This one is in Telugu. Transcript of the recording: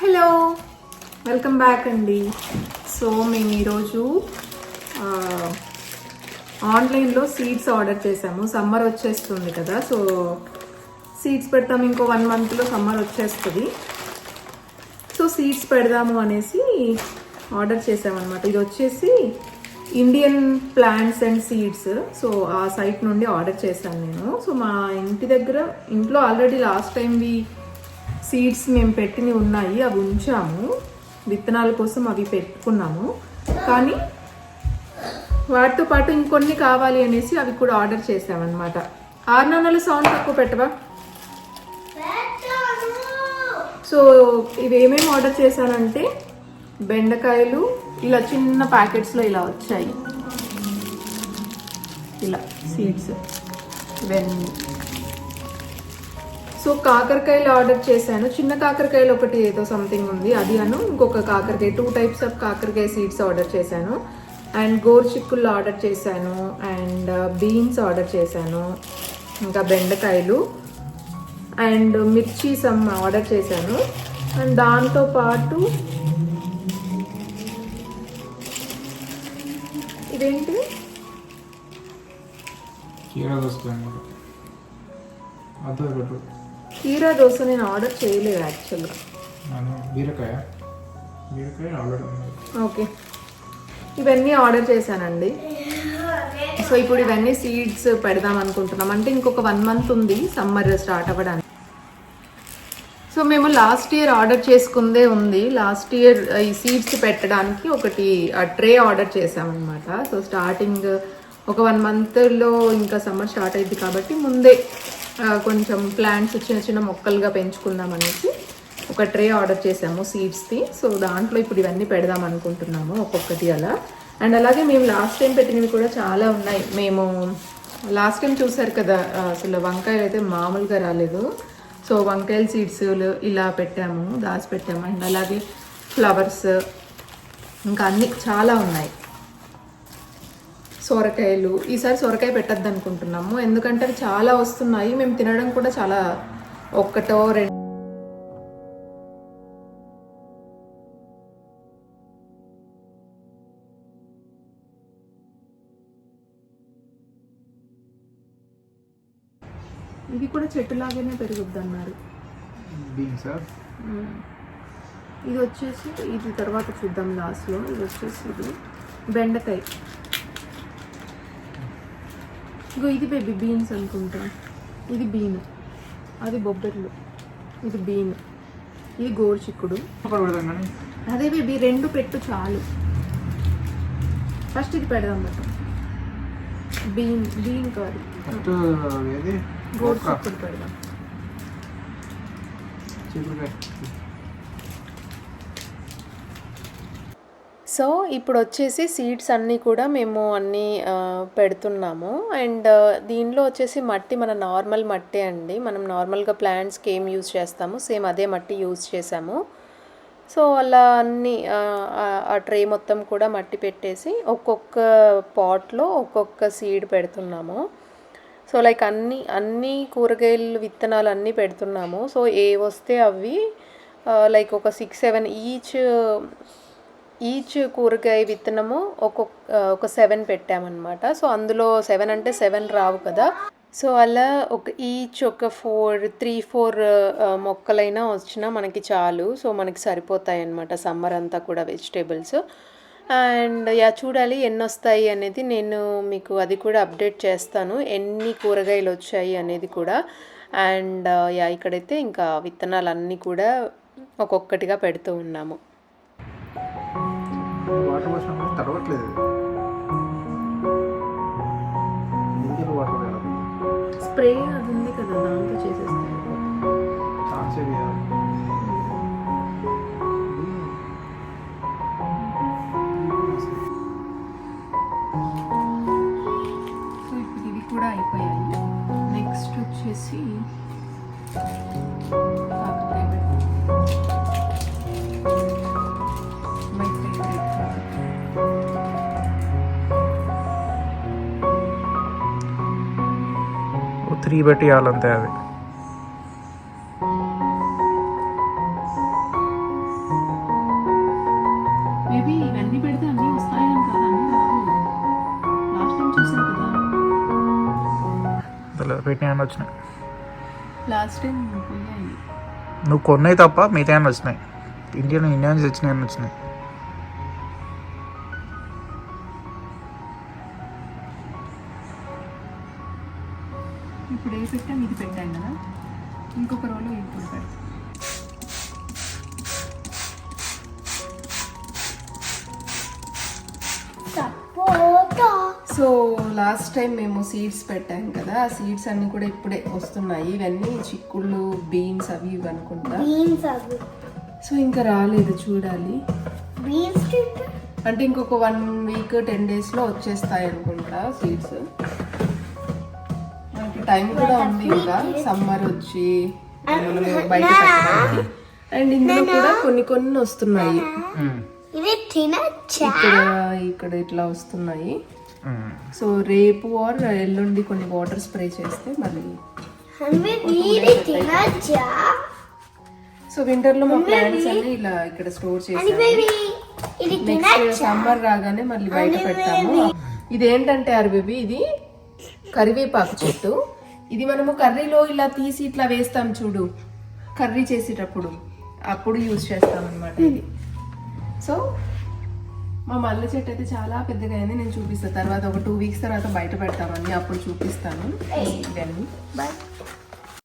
హలో వెల్కమ్ బ్యాక్ అండి. సో మేము ఈరోజు ఆన్లైన్లో సీడ్స్ ఆర్డర్ చేసాము. సమ్మర్ వచ్చేస్తుంది కదా సో సీడ్స్ పెడతాము ఇంకో వన్ మంత్లో సమ్మర్ వచ్చేస్తుంది. సో సీడ్స్ పెడదాము అనేసి ఆర్డర్ చేసామన్నమాట. ఇది వచ్చేసి Indian plants and seeds. So ఆ సైట్ నుండి ఆర్డర్ చేశాను నేను. సో మా ఇంటి దగ్గర ఇంట్లో already last time we seeds మేము పెట్టినవి ఉన్నాయి అవి ఉంచాము. విత్తనాల కోసం అవి పెట్టుకున్నాము. కానీ వాటితో పాటు ఇంకొన్ని కావాలి అనేసి అవి కూడా ఆర్డర్ చేసామన్నమాట ఆరు నెలల సౌండ్ తక్కువ పెట్టవా? సో ఇవి ఏమేమి ఆర్డర్ చేశానంటే బెండకాయలు ఇలా చిన్న ప్యాకెట్స్లో ఇలా వచ్చాయి. ఇలా సీడ్స్ ఇవన్నీ. సో కాకరకాయలు ఆర్డర్ చేశాను. చిన్న కాకరకాయలు ఒకటి ఏదో సంథింగ్ ఉంది. అది అను. ఇంకొక కాకరకాయ టూ టైప్స్ ఆఫ్ కాకరకాయ సీడ్స్ ఆర్డర్ చేశాను. అండ్ గోరు చిక్కుళ్ళు ఆర్డర్ చేశాను. అండ్ బీన్స్ ఆర్డర్ చేశాను. ఇంకా బెండకాయలు. అండ్ మిర్చి సమ్ ఆర్డర్ చేశాను. అండ్ దాంతో పాటు ఇదేంటి? కీరా దోసకాయ అదే కీరా దోశ నేను ఆర్డర్ చేయలేదు యాక్చువల్గా. బీరకాయ. బీరకాయ ఓకే. ఇవన్నీ ఆర్డర్ చేశానండి. సో ఇప్పుడు ఇవన్నీ సీడ్స్ పెడదాం అనుకుంటున్నాం. అంటే ఇంకొక వన్ మంత్ ఉంది సమ్మర్ స్టార్ట్ అవ్వడానికి. సో మేము లాస్ట్ ఇయర్ ఆర్డర్ చేసుకుందే ఉంది. లాస్ట్ ఇయర్ ఈ సీడ్స్ పెట్టడానికి ఒకటి ట్రే ఆర్డర్ చేసామన్నమాట సో స్టార్టింగ్ ఒక వన్ మంత్లో ఇంకా సమ్మర్ స్టార్ట్ అయింది కాబట్టి ముందే కొంచెం ప్లాంట్స్ చిన్న చిన్న మొక్కలుగా పెంచుకుందాం అనేసి ఒక ట్రే ఆర్డర్ చేసాము సీడ్స్ది సో దాంట్లో ఇప్పుడు ఇవన్నీ పెడదాం అనుకుంటున్నాము ఒక్కొక్కటి అలా. అండ్ అలాగే మేము లాస్ట్ టైం పెట్టినవి కూడా చాలా ఉన్నాయి. మేము లాస్ట్ టైం చూసారు కదా అసలు వంకాయలు అయితే మామూలుగా రాలేదు. సో వంకాయల సీడ్స్ ఇలా పెట్టాము దాచి పెట్టాము అండ్ అలాగే ఫ్లవర్స్ ఇంకా అన్ని చాలా ఉన్నాయి. సొరకాయలు ఈసారి సొరకాయ పెట్టద్దు అనుకుంటున్నాము ఎందుకంటే అవి చాలా వస్తున్నాయి. మేము తినడం కూడా చాలా ఒక్కటో రెండు ఇది కూడా చెట్టులాగానే పెరుగుద్ది అన్నారు. ఇది వచ్చేసి ఇది తర్వాత చూద్దాం లాస్ట్లో. ఇది వచ్చేసి ఇది బెండకాయ. ఇగో ఇది బేబీ బీన్స్ అనుకుంటా. ఇది బీన్ అది బొబ్బర్లు. ఇది బీన్ ఇది పెడదాం కానీ. అదే బేబీ రెండు పెట్టు చాలు. ఫస్ట్ ఇది పెడదాం బట్ బీన్ బీన్ కాదు ఫస్ట్ ఏది? గోరుచిక్కుడు పెడదాం. సో ఇప్పుడు వచ్చేసి సీడ్స్ అన్నీ కూడా మేము అన్నీ పెడుతున్నాము. అండ్ దీనిలో వచ్చేసి మట్టి మన నార్మల్ మట్టే అండి. మనం నార్మల్గా ప్లాంట్స్కి ఏం యూజ్ చేస్తాము? సేమ్ అదే మట్టి యూజ్ చేసాము. సో అలా అన్ని ఆ, ఆ ట్రే మొత్తం కూడా మట్టి పెట్టేసి ఒక్కొక్క పాట్లో ఒక్కొక్క సీడ్ పెడుతున్నాము. సో లైక్ అన్ని అన్ని కూరగాయలు విత్తనాలు అన్నీ పెడుతున్నాము. సో ఏ వస్తే అవి లైక్ ఒక సిక్స్ సెవెన్ ఈచ్ ఈచ్ కూరగాయ విత్తనము ఒక్కొక్క ఒక సెవెన్ పెట్టామన్నమాట. సో అందులో సెవెన్ అంటే సెవెన్ రావు కదా. సో అలా ఒక ఈచ్ ఒక ఫోర్ త్రీ ఫోర్ మొక్కలైనా వచ్చినా మనకి చాలు. సో మనకి సరిపోతాయి అన్నమాట సమ్మర్ అంతా కూడా వెజిటేబుల్స్. అండ్ యా చూడాలి ఎన్ని వస్తాయి అనేది నేను మీకు అది కూడా అప్డేట్ చేస్తాను. ఎన్ని కూరగాయలు వచ్చాయి అనేది కూడా. అండ్ యా ఇక్కడైతే ఇంకా విత్తనాలు అన్నీ కూడా ఒక్కొక్కటిగా పెడుతూ ఉన్నాము. వాటర్ పోసినా తడవట్లేదు. గింజలు వాటర్ వేయాలి స్ప్రే అది ఉంది కదా దాంతో చేసేస్తాను ఛాన్సే వేయాలి సో ఇప్పుడు ఇవి కూడా అయిపోయాయి. నెక్స్ట్ వచ్చేసి త్రీ బట్టి ఇవ్వాలంతే అది. పెట్టినా వచ్చినాయి? నువ్వు కొన్నాయి తప్ప మిగతా వచ్చినాయి? ఇండియన్ ఇండియన్స్ వచ్చినాయి వచ్చినాయి? పెట్టాం ఇది పెట్టాం కదా. ఇంకొక రోలో ఇప్పుడు పెడతాం. సో లాస్ట్ టైం మేము సీడ్స్ పెట్టాం కదా. ఆ సీడ్స్ అన్ని కూడా ఇప్పుడే వస్తున్నాయి. ఇవన్నీ చిక్కుళ్ళు బీన్స్ అవి ఇవి అనుకుంటా. బీన్స్ అవి. సో ఇంకా రాలేదు చూడాలి. బీన్స్ అంటే ఇంకొక వన్ వీక్ టెన్ డేస్లో వచ్చేస్తాయి అనుకుంటా సీడ్స్ మనకి టైం కూడా ఉంది ఇంకా సమ్మర్ వచ్చి బయట అండ్ ఇందులో కూడా కొన్ని కొన్ని వస్తున్నాయి. ఇక్కడ ఇక్కడ ఇట్లా వస్తున్నాయి. సో రేపు ఆర్ ఎల్లుండి కొన్ని వాటర్ స్ప్రే చేస్తే మళ్ళీ సో వింటర్లో మా ప్లాంట్స్ అన్ని ఇలా ఇక్కడ స్టోర్ నెక్స్ట్ సమ్మర్ రాగానే మళ్ళీ బయట పెడతాము ఇదేంటంటే అరబేబీ ఇది కరివేపాకు చెట్టు. ఇది మనము కర్రీలో ఇలా తీసి ఇట్లా వేస్తాం చూడు. కర్రీ చేసేటప్పుడు. అప్పుడు యూజ్ చేస్తాం అనమాట ఇది. సో మా మల్లె చెట్టు అయితే చాలా పెద్దగా అయింది. నేను చూపిస్తాను తర్వాత ఒక టూ వీక్స్ తర్వాత బయట పెడతామని అప్పుడు చూపిస్తాను. ఇవన్నీ. తిన